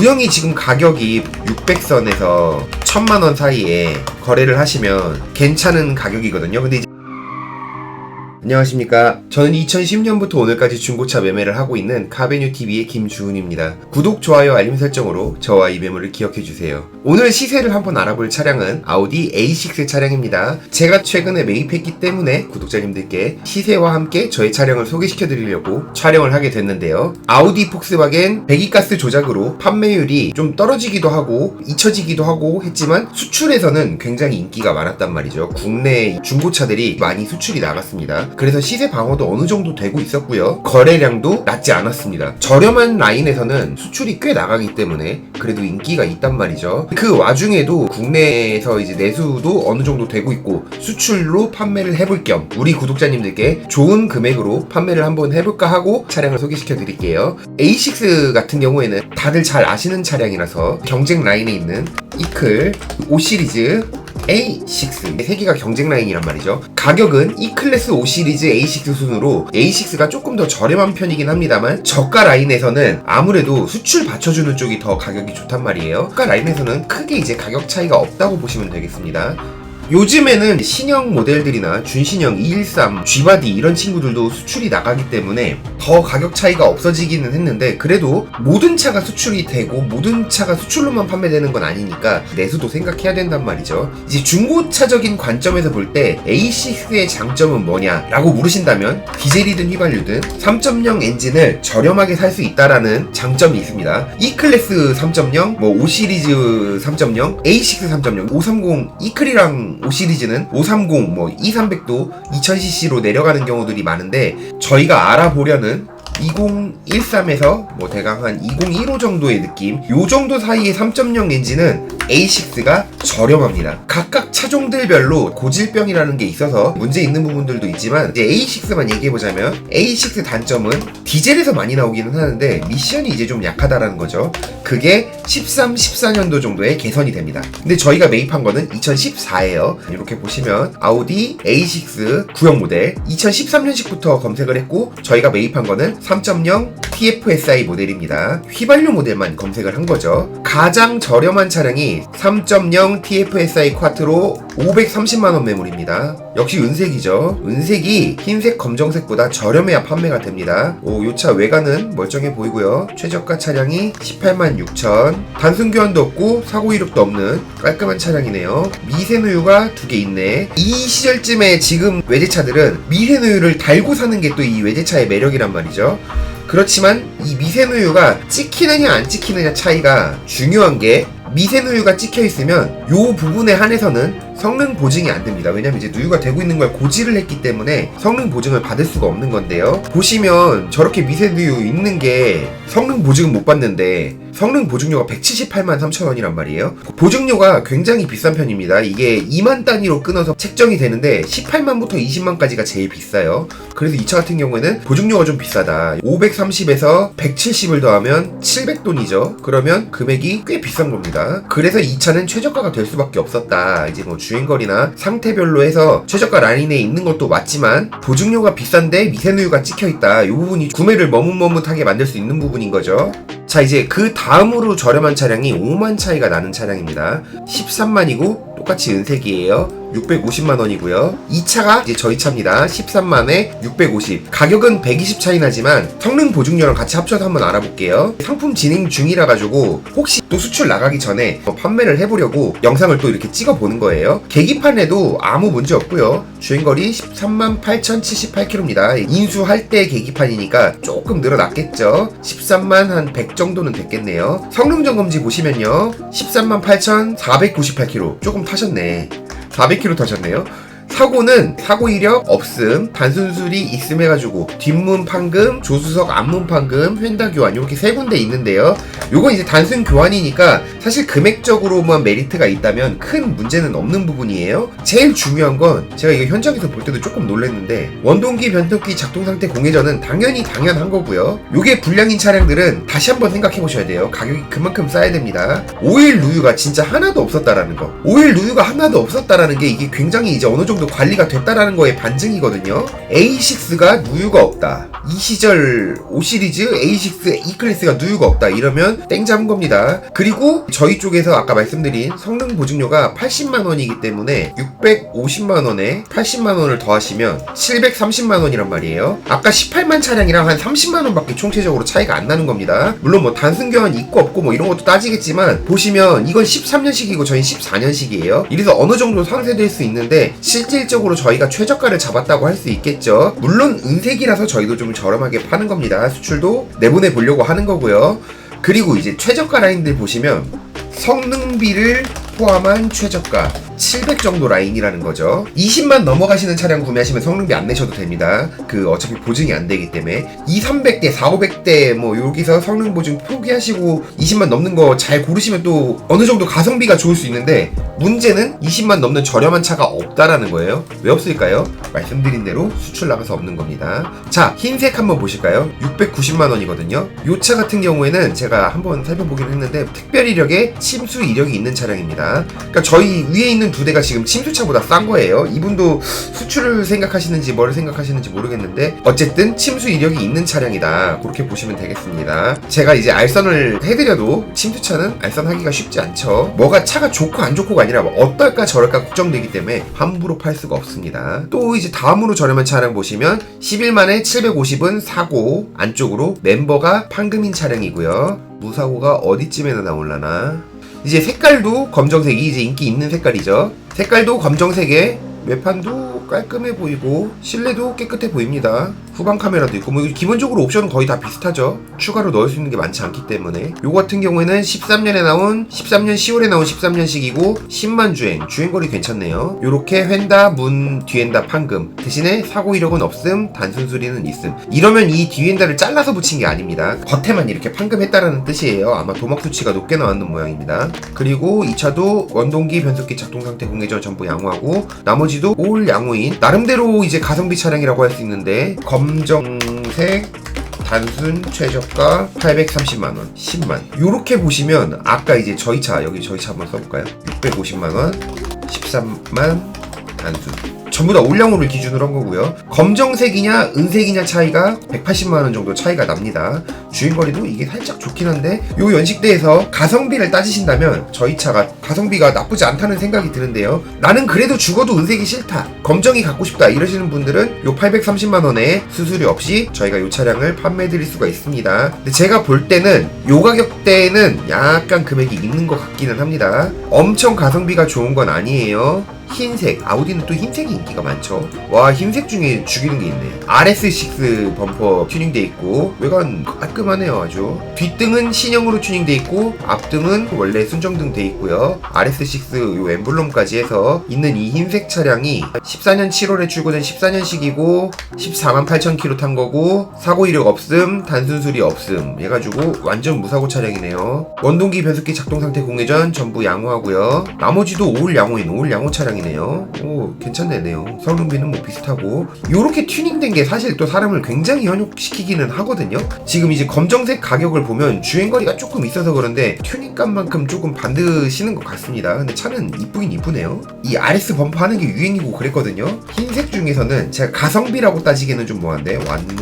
구형이 지금 가격이 600선에서 1000만원 사이에 거래를 하시면 괜찮은 가격이거든요. 근데 안녕하십니까. 저는 2010년부터 오늘까지 중고차 매매를 하고 있는 카베뉴 TV의 김주훈입니다. 구독, 좋아요, 알림 설정으로 저와 이 매물을 기억해 주세요. 오늘 시세를 한번 알아볼 차량은 아우디 A6 차량입니다. 제가 최근에 매입했기 때문에 구독자님들께 시세와 함께 저의 차량을 소개시켜 드리려고 촬영을 하게 됐는데요. 아우디 폭스바겐 배기가스 조작으로 판매율이 좀 떨어지기도 하고 잊혀지기도 하고 했지만 수출에서는 굉장히 인기가 많았단 말이죠. 국내 중고차들이 많이 수출이 나갔습니다. 그래서 시세 방어도 어느 정도 되고 있었고요. 거래량도 낮지 않았습니다. 저렴한 라인에서는 수출이 꽤 나가기 때문에 그래도 인기가 있단 말이죠. 그 와중에도 국내에서 이제 내수도 어느 정도 되고 있고 수출로 판매를 해볼 겸 우리 구독자님들께 좋은 금액으로 판매를 한번 해볼까 하고 차량을 소개시켜 드릴게요. A6 같은 경우에는 다들 잘 아시는 차량이라서 경쟁 라인에 있는 이클 5 시리즈 A6 세 개가 경쟁 라인이란 말이죠. 가격은 E 클래스 5 시리즈 A6 순으로 A6가 조금 더 저렴한 편이긴 합니다만 저가 라인에서는 아무래도 수출 받쳐주는 쪽이 더 가격이 좋단 말이에요. 저가 라인에서는 크게 이제 가격 차이가 없다고 보시면 되겠습니다. 요즘에는 신형 모델들이나 준신형 213, G바디 이런 친구들도 수출이 나가기 때문에 더 가격 차이가 없어지기는 했는데 그래도 모든 차가 수출이 되고 모든 차가 수출로만 판매되는 건 아니니까 내수도 생각해야 된단 말이죠. 이제 중고차적인 관점에서 볼 때 A6의 장점은 뭐냐라고 물으신다면 디젤이든 휘발유든 3.0 엔진을 저렴하게 살 수 있다라는 장점이 있습니다. E 클래스 3.0, 뭐5 시리즈 3.0, A6 3.0, 530 이클이랑 5 시리즈는 530, 뭐 2300도 2000cc로 내려가는 경우들이 많은데 저희가 알아보려는 2013에서 뭐 대강 한 2015 정도의 느낌 요 정도 사이의 3.0 엔진은 A6가 저렴합니다. 각각 차종들별로 고질병이라는 게 있어서 문제 있는 부분들도 있지만 이제 A6만 얘기해 보자면 A6 단점은 디젤에서 많이 나오기는 하는데 미션이 이제 좀 약하다라는 거죠. 그게 13, 14년도 정도에 개선이 됩니다. 근데 저희가 매입한 거는 2014예요. 이렇게 보시면 아우디 A6 구형 모델 2013년식부터 검색을 했고 저희가 매입한 거는 3.0 TFSI 모델입니다. 휘발유 모델만 검색을 한 거죠. 가장 저렴한 차량이 3.0 TFSI 쿼트로 530만원 매물입니다. 역시 은색이죠. 은색이 흰색, 검정색보다 저렴해야 판매가 됩니다. 오, 요 차 외관은 멀쩡해 보이고요. 최저가 차량이 18만 6천. 단순 교환도 없고 사고 이력도 없는 깔끔한 차량이네요. 미세누유가 두 개 있네. 이 시절쯤에 지금 외제차들은 미세누유를 달고 사는 게 또 이 외제차의 매력이란 말이죠. 그렇지만 이 미세누유가 찍히느냐 안 찍히느냐 차이가 중요한 게 미세누유가 찍혀 있으면 요 부분에 한해서는 성능 보증이 안 됩니다. 왜냐면 이제 누유가 되고 있는 걸 고지를 했기 때문에 성능 보증을 받을 수가 없는 건데요. 보시면 저렇게 미세 누유 있는 게 성능 보증은 못 받는데 성능 보증료가 178만 3천 원이란 말이에요. 보증료가 굉장히 비싼 편입니다. 이게 2만 단위로 끊어서 책정이 되는데 18만부터 20만까지가 제일 비싸요. 그래서 이 차 같은 경우에는 보증료가 좀 비싸다. 530에서 170을 더하면 700돈이죠. 그러면 금액이 꽤 비싼 겁니다. 그래서 이 차는 최저가가 될 수밖에 없었다. 이제 뭐 주행거리나 상태별로 해서 최저가 라인에 있는 것도 맞지만 보증료가 비싼데 미세누유가 찍혀 있다. 이 부분이 구매를 머뭇머뭇하게 만들 수 있는 부분인 거죠. 자 이제 그 다음으로 저렴한 차량이 5만 차이가 나는 차량입니다. 13만이고 똑같이 은색이에요. 650만 원이고요. 이 차가 이제 저희 차입니다. 13만에 650. 가격은 120 차이 나지만 성능 보증료랑 같이 합쳐서 한번 알아볼게요. 상품 진행 중이라 가지고 혹시 또 수출 나가기 전에 뭐 판매를 해보려고 영상을 또 이렇게 찍어 보는 거예요. 계기판에도 아무 문제 없고요. 주행거리 13만 8,078km입니다. 인수할 때 계기판이니까 조금 늘어났겠죠. 13만 한 100 정도는 됐겠네요. 성능 점검지 보시면요. 13만 8,498km. 조금 타셨네. 400km 타셨네요. 사고는 사고 이력 없음, 단순 수리 있음 해가지고 뒷문 판금, 조수석 앞문 판금, 휀다 교환 이렇게 세 군데 있는데요. 요건 이제 단순 교환이니까 사실 금액적으로만 메리트가 있다면 큰 문제는 없는 부분이에요. 제일 중요한 건 제가 이거 현장에서 볼 때도 조금 놀랐는데 원동기 변속기 작동 상태 공회전은 당연히 당연한 거고요. 요게 불량인 차량들은 다시 한번 생각해 보셔야 돼요. 가격이 그만큼 싸야 됩니다. 오일 누유가 진짜 하나도 없었다라는 거. 오일 누유가 하나도 없었다라는 게 이게 굉장히 이제 어느 정도 관리가 됐다라는 거의 반증이거든요. A6가 누유가 없다. 이 시절 5 시리즈 A6 E 클래스가 누유가 없다 이러면 땡 잡은 겁니다. 그리고 저희 쪽에서 아까 말씀드린 성능 보증료가 80만 원이기 때문에 650만 원에 80만 원을 더하시면 730만 원이란 말이에요. 아까 18만 차량이랑 한 30만 원밖에 총체적으로 차이가 안 나는 겁니다. 물론 뭐 단순 교환 있고 없고 뭐 이런 것도 따지겠지만 보시면 이건 13년식이고 저희 14년식이에요. 이래서 어느 정도 상쇄될 수 있는데 실질적으로 저희가 최저가를 잡았다고 할 수 있겠죠. 물론 은색이라서 저희도 좀 저렴하게 파는 겁니다. 수출도 내보내 보려고 하는 거고요. 그리고 이제 최저가 라인들 보시면 성능비를 포함한 최저가 700 정도 라인이라는 거죠. 20만 넘어가시는 차량 구매하시면 성능비 안 내셔도 됩니다. 그 어차피 보증이 안 되기 때문에 2, 300대, 4, 500대 뭐 여기서 성능 보증 포기하시고 20만 넘는 거 잘 고르시면 또 어느 정도 가성비가 좋을 수 있는데 문제는 20만 넘는 저렴한 차가 없다라는 거예요. 왜 없을까요? 말씀드린 대로 수출 나가서 없는 겁니다. 자, 흰색 한번 보실까요? 690만 원이거든요. 이 차 같은 경우에는 제가 한번 살펴보긴 했는데 특별 이력에 침수 이력이 있는 차량입니다. 그러니까 저희 위에 있는 두 대가 지금 침수차보다 싼 거예요. 이분도 수출을 생각하시는지 뭘 생각하시는지 모르겠는데 어쨌든 침수 이력이 있는 차량이다. 그렇게 보시면 되겠습니다. 제가 이제 알선을 해드려도 침수차는 알선하기가 쉽지 않죠. 뭐가 차가 좋고 안 좋고가 아니라 뭐 어떨까 저럴까 걱정되기 때문에 함부로 팔 수가 없습니다. 또 이제 다음으로 저렴한 차량 보시면 11만에 750은 사고 안쪽으로 멤버가 판금인 차량이고요. 무사고가 어디쯤에나 나올라나? 이제 색깔도 검정색이 이제 인기 있는 색깔이죠. 색깔도 검정색에 외판도 깔끔해 보이고 실내도 깨끗해 보입니다. 후방 카메라도 있고 뭐 기본적으로 옵션은 거의 다 비슷하죠. 추가로 넣을 수 있는 게 많지 않기 때문에 요 같은 경우에는 13년에 나온 13년 10월에 나온 13년식이고 10만 주행 주행거리 괜찮네요. 요렇게 휀다 문 뒤엔다 판금 대신에 사고 이력은 없음 단순 수리는 있음 이러면 이 뒤엔다를 잘라서 붙인 게 아닙니다. 겉에만 이렇게 판금했다라는 뜻이에요. 아마 도막 수치가 높게 나왔는 모양입니다. 그리고 이 차도 원동기 변속기 작동 상태 공회전 전부 양호하고 나머지도 올 양호인 나름대로 이제 가성비 차량이라고 할 수 있는데 검정색 단순 최저가 830만원 10만. 요렇게 보시면 아까 이제 저희 차 여기 저희 차 한번 써볼까요? 650만원 13만 단순 전부 다 올량호를 기준으로 한 거고요. 검정색이냐 은색이냐 차이가 180만 원 정도 차이가 납니다. 주행거리도 이게 살짝 좋긴 한데 요 연식대에서 가성비를 따지신다면 저희 차가 가성비가 나쁘지 않다는 생각이 드는데요. 나는 그래도 죽어도 은색이 싫다. 검정이 갖고 싶다 이러시는 분들은 요 830만 원에 수수료 없이 저희가 요 차량을 판매해 드릴 수가 있습니다. 근데 제가 볼 때는 요 가격대에는 약간 금액이 있는 것 같기는 합니다. 엄청 가성비가 좋은 건 아니에요. 흰색 아우디는 또 흰색이 인기가 많죠. 와 흰색 중에 죽이는 게 있네. RS6 범퍼 튜닝돼 있고 외관 깔끔하네요 아주. 뒷등은 신형으로 튜닝돼 있고 앞등은 원래 순정등 돼 있고요. RS6 요 엠블럼까지 해서 있는 이 흰색 차량이 14년 7월에 출고된 14년식이고 14만 8천 킬로 탄 거고 사고 이력 없음 단순 수리 없음 해가지고 완전 무사고 차량이네요. 원동기 변속기 작동 상태 공회전 전부 양호하고요. 나머지도 올 양호인 올 양호 차량이 차량이네요. 오, 괜찮네 요. 성능비는 뭐 비슷하고. 요렇게 튜닝된 게 사실 또 사람을 굉장히 현혹시키기는 하거든요. 지금 이제 검정색 가격을 보면 주행거리가 조금 있어서 그런데 튜닝값만큼 조금 반드시는 것 같습니다. 근데 차는 이쁘긴 이쁘네요. 이 RS 범퍼 하는 게 유행이고 그랬거든요. 흰색 중에서는 제가 가성비라고 따지기는 좀 뭐한데 완무.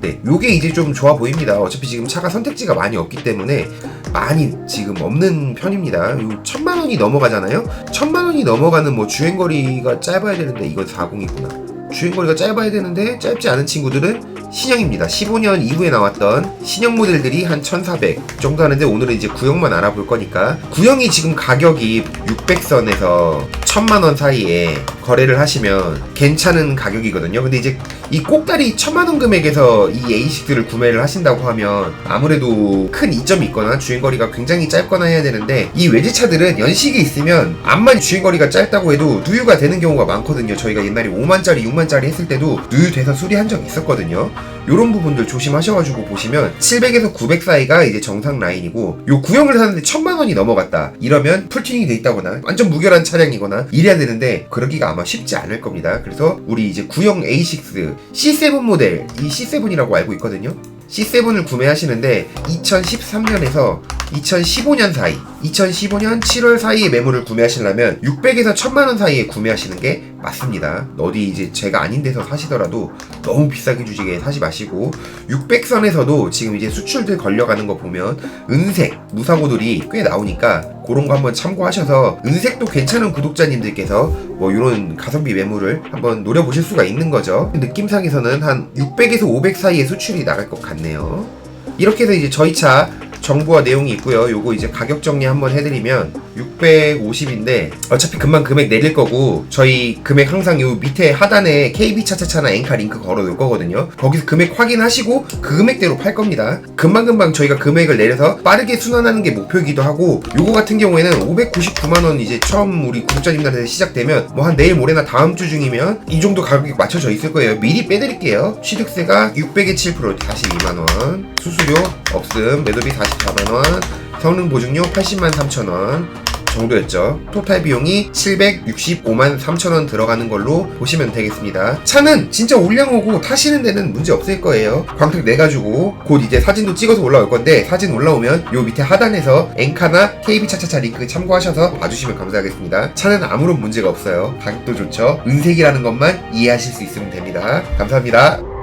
네, 요게 이제 좀 좋아 보입니다. 어차피 지금 차가 선택지가 많이 없기 때문에 많이 지금 없는 편입니다. 요 천만 원이 넘어가잖아요. 천만 원이 넘어가는 뭐 주행거리가 짧아야 되는데 이건 40이구나. 주행거리가 짧아야 되는데 짧지 않은 친구들은 신형입니다. 15년 이후에 나왔던 신형 모델들이 한 1400 정도 하는데 오늘은 이제 구형만 알아볼 거니까 구형이 지금 가격이 600선에서 1000만원 사이에 거래를 하시면 괜찮은 가격이거든요. 근데 이제 이 꼭다리 1000만원 금액에서 이 A6를 구매를 하신다고 하면 아무래도 큰 이점이 있거나 주행거리가 굉장히 짧거나 해야 되는데 이 외제차들은 연식이 있으면 암만 주행거리가 짧다고 해도 누유가 되는 경우가 많거든요. 저희가 옛날에 5만짜리, 6만짜리 했을 때도 누유돼서 수리한 적이 있었거든요. 이런 부분들 조심하셔가지고 보시면 700에서 900 사이가 이제 정상 라인이고 요 구형을 사는데 천만 원이 넘어갔다. 이러면 풀튜닝이 돼 있다거나 완전 무결한 차량이거나 이래야 되는데 그러기가 아마 쉽지 않을 겁니다. 그래서 우리 이제 구형 A6 C7 모델 이 C7이라고 알고 있거든요. C7을 구매하시는데 2013년에서 2015년 사이, 2015년 7월 사이에 매물을 구매하시려면 600에서 1000만원 사이에 구매하시는 게 맞습니다. 어디 이제 제가 아닌 데서 사시더라도 너무 비싸게 주지게 사지 마시고 600선에서도 지금 이제 수출들 걸려가는 거 보면 은색, 무사고들이 꽤 나오니까 그런 거 한번 참고하셔서 은색도 괜찮은 구독자님들께서 뭐 이런 가성비 매물을 한번 노려보실 수가 있는 거죠. 느낌상에서는 한 600에서 500 사이에 수출이 나갈 것 같네요. 이렇게 해서 이제 저희 차 정보와 내용이 있고요. 요거 이제 가격 정리 한번 해드리면 650인데 어차피 금방 금액 내릴 거고 저희 금액 항상 요 밑에 하단에 KB 차차차나 엔카 링크 걸어 놓을 거거든요. 거기서 금액 확인하시고 그 금액대로 팔 겁니다. 금방 금방 저희가 금액을 내려서 빠르게 순환하는 게 목표이기도 하고 요거 같은 경우에는 599만 원 이제 처음 우리 구독자님들한테 시작되면 뭐 한 내일 모레나 다음 주 중이면 이 정도 가격이 맞춰져 있을 거예요. 미리 빼드릴게요. 취득세가 600에 7% 42만 원, 수수료 없음, 매도비 44만 원, 성능 보증료 80만 3천 원. 정도였죠. 토탈 비용이 765만 3천 원 들어가는 걸로 보시면 되겠습니다. 차는 진짜 올량오고 타시는 데는 문제 없을 거예요. 광택 내가지고 곧 이제 사진도 찍어서 올라올 건데 사진 올라오면 요 밑에 하단에서 엔카나 KB 차차차 링크 참고하셔서 봐주시면 감사하겠습니다. 차는 아무런 문제가 없어요. 가격도 좋죠. 은색이라는 것만 이해하실 수 있으면 됩니다. 감사합니다.